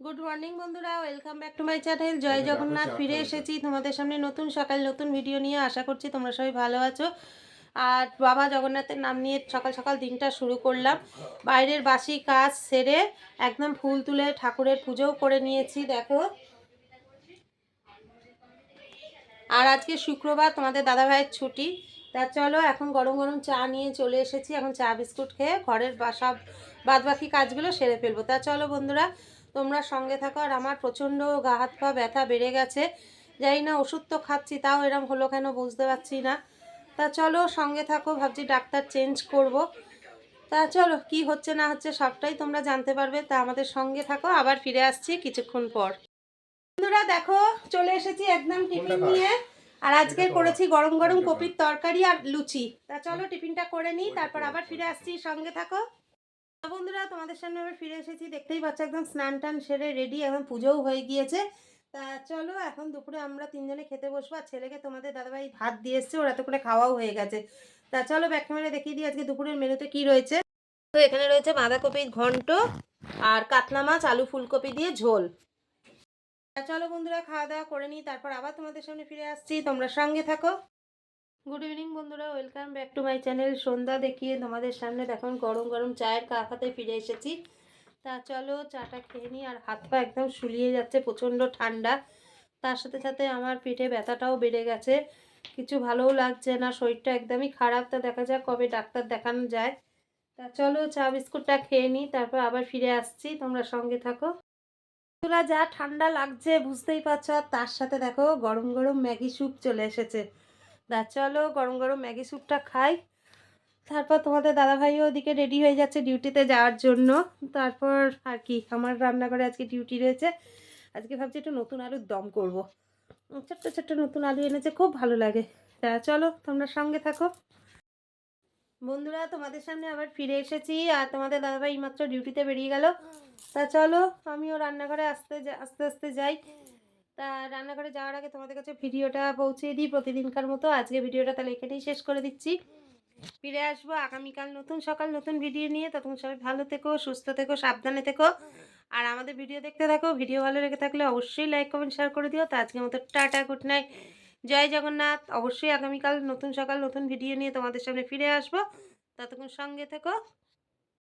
Good morning বন্ধুরা। Welcome back to my channel জয় জগন্নাথ ফিরে এসেছি তোমাদের সামনে নতুন সকাল নতুন ভিডিও নিয়ে। আশা করছি তোমরা সবাই ভালো আছো। আর বাবা জগন্নাথের নাম নিয়ে সকাল সকাল দিনটা শুরু করলাম। বাইরের বাসি কাজ সেরে একদম ফুল তুলে ঠাকুরের পুজোও করে নিয়েছি দেখো। আর আজকে শুক্রবার তোমাদের দাদা ভাইয়ের ছুটি। তা চলো এখন গরম গরম চা নিয়ে চলে এসেছি। এখন চা বিস্কুট খেয়ে ঘরের সব বাদ বাকি কাজগুলো সেরে ফেলব। তা চলো বন্ধুরা তোমরা সঙ্গে থাকো। আর আমার প্রচণ্ড গা হাত পা ব্যথা বেড়ে গেছে। জানি না ওষুধ তো খাচ্ছি তাও এরম হলো কেন বুঝতে পারছি না। তা চলো সঙ্গে থাকো ভাবছি ডাক্তার চেঞ্জ করব। তা চলো কি হচ্ছে না হচ্ছে সবটাই তোমরা জানতে পারবে। তা আমাদের সঙ্গে থাকো আবার ফিরে আসছি কিছুক্ষণ পর। বন্ধুরা দেখো চলে এসেছি একদম টিফিন নিয়ে। আর আজকে করেছি গরম গরম কপির তরকারি আর লুচি। তা চলো টিফিনটা করে নিই তারপর আবার ফিরে আসছি সঙ্গে থাকো। বন্ধুরা, তোমাদের সামনে আবার ফিরে এসেছি। দেখতেই পাচ্ছ, একদম স্নান টান সেরে রেডি এখন পুজোও হয়ে গিয়েছে। তা চলো, এখন দুপুরে আমরা তিনজনে খেতে বসবো। আর ছেলেকে তোমাদের দাদাভাই ভাত দিয়ে এসছে, ওরা তো করে খাওয়াও হয়ে গেছে। তা চলো ব্যাক ক্যামেরা দেখিয়ে দিই আজকে দুপুরের মেনুতে কি রয়েছে। তো এখানে রয়েছে বাঁধাকপির ঘন্ট আর কাতলা মাছ, আলু ফুলকপি দিয়ে ঝোল। চলো বন্ধুরা, খাওয়া দাওয়া করে নিই, তারপর আবার তোমাদের সামনে ফিরে আসছি। তোমরা সঙ্গে থাকো। গুড ইভিনিং বন্ধুরা welcome back to my channel সন্ধ্যা দেখিয়ে তোমাদের সামনে দেখুন, গরম গরম চায়ের কাকাতে ফিরে এসেছি। তা চলো, চাটা খেয়ে নিই, আর হাত পা একদম শুলিয়ে যাচ্ছে, প্রচণ্ড ঠান্ডা। তার সাথে সাথে আমার পিঠে ব্যথাটাও বেড়ে গেছে। কিছু ভালোও লাগছে না, শরীরটা একদমই খারাপ। তা দেখা যাক কবে ডাক্তার দেখানো যায়। তা চলো, চা, বিস্কুটটা খেয়ে নিই, তারপর আবার ফিরে আসছি, তোমরা সঙ্গে থাকো। বন্ধুরা, যা ঠান্ডা লাগছে, বুঝতেই পারছ। তার সাথে দেখো, গরম গরম ম্যাগি স্যুপ চলে এসেছে। তা চলো গরম গরম ম্যাগি স্যুপটা খাই। তারপর তোমাদের দাদাভাইও ওদিকে রেডি হয়ে যাচ্ছে ডিউটিতে যাওয়ার জন্য। তারপর আর কি, আমার রান্নাঘরে আজকে ডিউটি রয়েছে। আজকে ভাবছি একটু নতুন আলুর দম করব। ছোট্ট ছোট্ট নতুন আলু এনেছে, খুব ভালো লাগে। তা চলো, তোমরা সঙ্গে থাকো। বন্ধুরা, তোমাদের সামনে আবার ফিরে এসেছি আর তোমাদের দাদাভাই মাত্র ডিউটিতে বেরিয়ে গেল। তা চলো, আমিও রান্নাঘরে আস্তে আস্তে আস্তে যাই। তা রান্নাঘরে যাওয়ার আগে তোমাদের কাছে ভিডিওটা পৌঁছে দিই প্রতিদিনকার মতো। আজকে ভিডিওটা তাহলে এখানেই শেষ করে দিচ্ছি। ফিরে আসব আগামীকাল নতুন, সকাল নতুন ভিডিও নিয়ে। তখন সবাই ভালো থেকো, সুস্থ থেকো, সাবধানে থেকো। আর আমাদের ভিডিও দেখতে থাকো, ভিডিও ভালো লেগে থাকলে অবশ্যই লাইক কমেন্ট শেয়ার করে দিও। তো আজকের মতো টাটা গুড নাইট জয় জগন্নাথ। অবশ্যই আগামীকাল নতুন, সকাল নতুন ভিডিও নিয়ে তোমাদের সামনে ফিরে আসব। ততক্ষণ সঙ্গে থেকো।